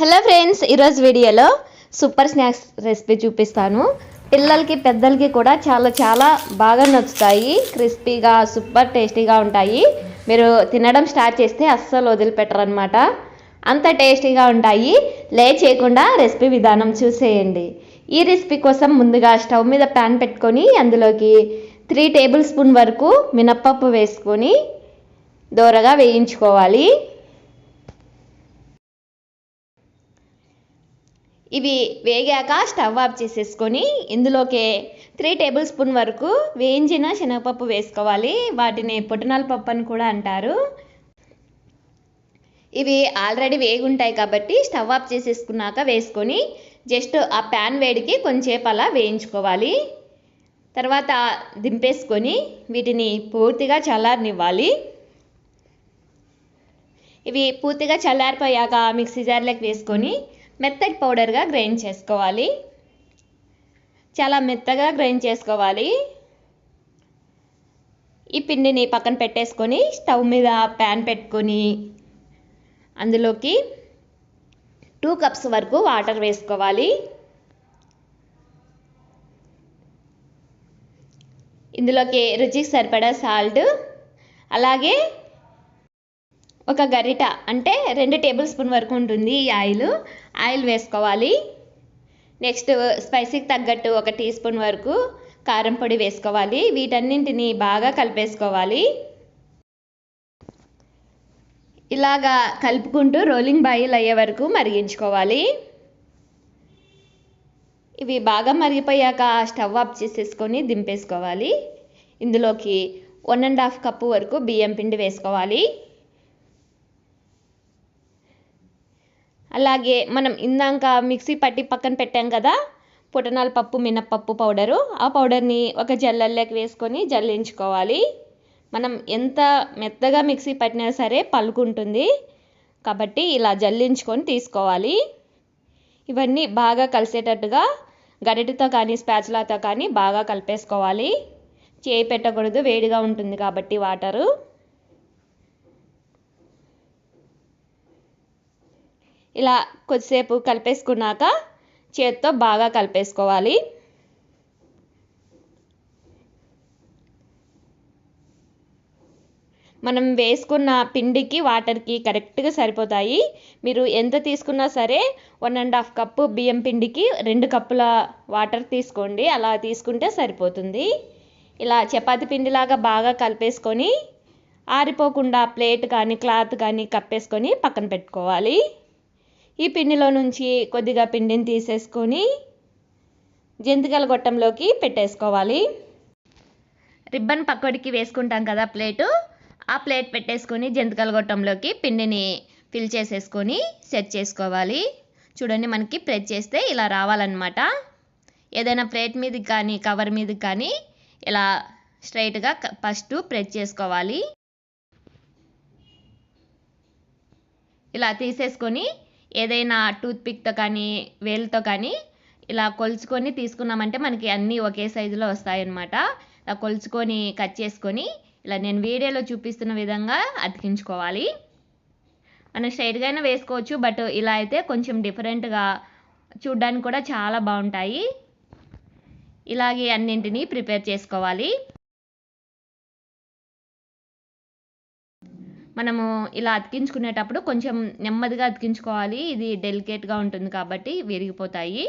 Hello friends ఈరోజు వీడియోలో super snacks recipe చూపిస్తాను. పిల్లలకి పెద్దలకి కూడా చాలా చాలా బాగా నచ్చుతాయి. క్రిస్పీగా సూపర్ టేస్టీగా ఉంటాయి. మీరు తినడం స్టార్ట్ చేస్తే అస్సలు వదిలిపెట్టరు అనమాట అంత టేస్టీగా ఉంటాయి. లే చేయకుండా రెసిపీ విధానం చూసేయండి. ఈ రెసిపీ కోసం ముందుగా స్టవ్ మీద ప్యాన్ పెట్టుకొని అందులోకి త్రీ టేబుల్ స్పూన్ వరకు మినప్పప్పు వేసుకొని దోరగా వేయించుకోవాలి. ఇవి వేగాక స్టవ్ ఆఫ్ చేసేసుకొని ఇందులోకి త్రీ టేబుల్ స్పూన్ వరకు వేయించిన శనగపప్పు వేసుకోవాలి. వాటిని పుట్నాల పప్పు అని కూడా అంటారు. ఇవి ఆల్రెడీ వేగుంటాయి కాబట్టి స్టవ్ ఆఫ్ చేసేసుకున్నాక వేసుకొని జస్ట్ ఆ ప్యాన్ వేడికి కొంచెంసేపు అలా వేయించుకోవాలి. తర్వాత దింపేసుకొని వీటిని పూర్తిగా చల్లారనివ్వాలి. ఇవి పూర్తిగా చల్లారిపోయాక మిక్సీ జార్లోకి వేసుకొని మెత్తటి పౌడర్గా గ్రైండ్ చేసుకోవాలి. చాలా మెత్తగా గ్రైండ్ చేసుకోవాలి. ఈ పిండిని పక్కన పెట్టేసుకొని స్టవ్ మీద ప్యాన్ పెట్టుకొని అందులోకి టూ కప్స్ వరకు వాటర్ వేసుకోవాలి. ఇందులోకి రుచికి సరిపడా సాల్ట్ అలాగే ఒక గరిట అంటే రెండు టేబుల్ స్పూన్ వరకు ఉంటుంది ఈ ఆయిల్. ఆయిల్ వేసుకోవాలి. నెక్స్ట్ స్పైసీకి తగ్గట్టు ఒక టీ స్పూన్ వరకు కారం పొడి వేసుకోవాలి. వీటన్నింటిని బాగా కలిపేసుకోవాలి. ఇలాగా కలుపుకుంటూ రోలింగ్ బాయిల్ అయ్యే వరకు మరిగించుకోవాలి. ఇవి బాగా మరిగిపోయాక స్టవ్ ఆఫ్ చేసేసుకొని దింపేసుకోవాలి. ఇందులోకి వన్ అండ్ హాఫ్ కప్పు వరకు బియ్యం పిండి వేసుకోవాలి. అలాగే మనం ఇందాక మిక్సీ పట్టి పక్కన పెట్టాం కదా పుటనాల పప్పు మినప్పప్పు పౌడరు. ఆ పౌడర్ని ఒక జల్లల్లోకి వేసుకొని జల్లించుకోవాలి. మనం ఎంత మెత్తగా మిక్సీ పట్టినా సరే పలుకుంటుంది. కాబట్టి ఇలా జల్లించుకొని తీసుకోవాలి. ఇవన్నీ బాగా కలిసేటట్టుగా గరిటతో కానీ స్పాచులాతో కానీ బాగా కలిపేసుకోవాలి. చేయి పెట్టకూడదు వేడిగా ఉంటుంది కాబట్టి వాటరు. ఇలా కొద్దిసేపు కలిపేసుకున్నాక చేత్తో బాగా కలిపేసుకోవాలి. మనం వేసుకున్న పిండికి వాటర్కి కరెక్ట్గా సరిపోతాయి. మీరు ఎంత తీసుకున్నా సరే వన్ అండ్ హాఫ్ కప్పు బియ్యం పిండికి రెండు కప్పుల వాటర్ తీసుకోండి. అలా తీసుకుంటే సరిపోతుంది. ఇలా చపాతి పిండిలాగా బాగా కలిపేసుకొని ఆరిపోకుండా ప్లేట్ కానీ క్లాత్ కానీ కప్పేసుకొని పక్కన పెట్టుకోవాలి. ఈ పిండిలో నుంచి కొద్దిగా పిండిని తీసేసుకొని జంతికల గొట్టంలోకి పెట్టేసుకోవాలి. రిబ్బన్ పక్కడికి వేసుకుంటాం కదా ప్లేటు. ఆ ప్లేట్ పెట్టేసుకొని జంతికల గొట్టంలోకి పిండిని ఫిల్ చేసేసుకొని సెట్ చేసుకోవాలి. చూడండి మనకి ప్రెస్ చేస్తే ఇలా రావాలన్నమాట. ఏదైనా ప్లేట్ మీదకి కానీ కవర్ మీదకి కానీ ఇలా స్ట్రైట్గా ఫస్ట్ ప్రెస్ చేసుకోవాలి. ఇలా తీసేసుకొని ఏదైనా టూత్పిక్తో కానీ వేలుతో కానీ ఇలా కొలుచుకొని తీసుకున్నామంటే మనకి అన్నీ ఒకే సైజులో వస్తాయన్నమాట. ఇలా కొలుచుకొని కట్ చేసుకొని ఇలా నేను వీడియోలో చూపిస్తున్న విధంగా అతికించుకోవాలి. మనం స్ట్రైట్గానే వేసుకోవచ్చు బట్ ఇలా అయితే కొంచెం డిఫరెంట్గా చూడ్డానికి కూడా చాలా బాగుంటాయి. ఇలాగే అన్నింటినీ ప్రిపేర్ చేసుకోవాలి. మనము ఇలా అతికించుకునేటప్పుడు కొంచెం నెమ్మదిగా అతికించుకోవాలి. ఇది డెలికేట్గా ఉంటుంది కాబట్టి విరిగిపోతాయి.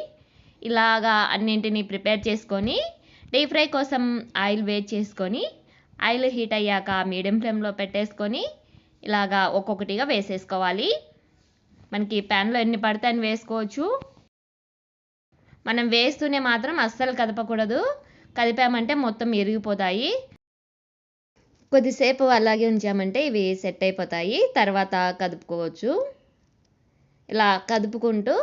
ఇలాగా అన్నింటినీ ప్రిపేర్ చేసుకొని డీప్ ఫ్రై కోసం ఆయిల్ వేడి చేసుకొని ఆయిల్ హీట్ అయ్యాక మీడియం ఫ్లేమ్లో పెట్టేసుకొని ఇలాగా ఒక్కొక్కటిగా వేసేసుకోవాలి. మనకి ప్యాన్లో ఎన్ని పడితే అని వేసుకోవచ్చు. మనం వేస్తూనే మాత్రం అస్సలు కదపకూడదు. కదిపామంటే మొత్తం ఇరిగిపోతాయి కొద్దిసేపు అలాగే ఉంచామంటే ఇవి సెట్ అయిపోతాయి. తర్వాత కదుపుకోవచ్చు. ఇలా కదుపుకుంటూ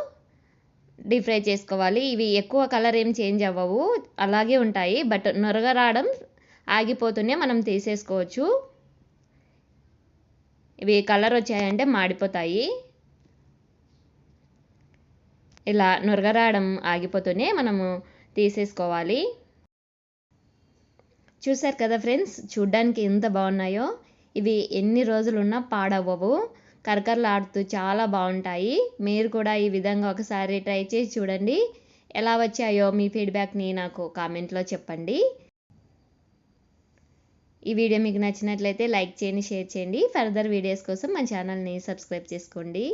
డీప్ ఫ్రై చేసుకోవాలి. ఇవి ఎక్కువ కలర్ ఏం చేంజ్ అవ్వవు. అలాగే ఉంటాయి. బట్ నొరగ రావడం ఆగిపోతూనే మనం తీసేసుకోవచ్చు. ఇవి కలర్ వచ్చాయంటే మాడిపోతాయి. ఇలా నొరగ రావడం ఆగిపోతూనే మనము తీసేసుకోవాలి. చూసారు కదా ఫ్రెండ్స్? చూడ్డానికి ఎంత బాగున్నాయో. ఇవి ఎన్ని రోజులున్నా పాడవ్వవు. కరకరలాడుతూ చాలా బాగుంటాయి. మీరు కూడా ఈ విధంగా ఒకసారి ట్రై చేసి చూడండి. ఎలా వచ్చాయో మీ ఫీడ్బ్యాక్ని నాకు కామెంట్లో చెప్పండి. ఈ వీడియో మీకు నచ్చినట్లయితే లైక్ చేయండి షేర్ చేయండి. ఫర్దర్ వీడియోస్ కోసం మా ఛానల్ని సబ్స్క్రైబ్ చేసుకోండి.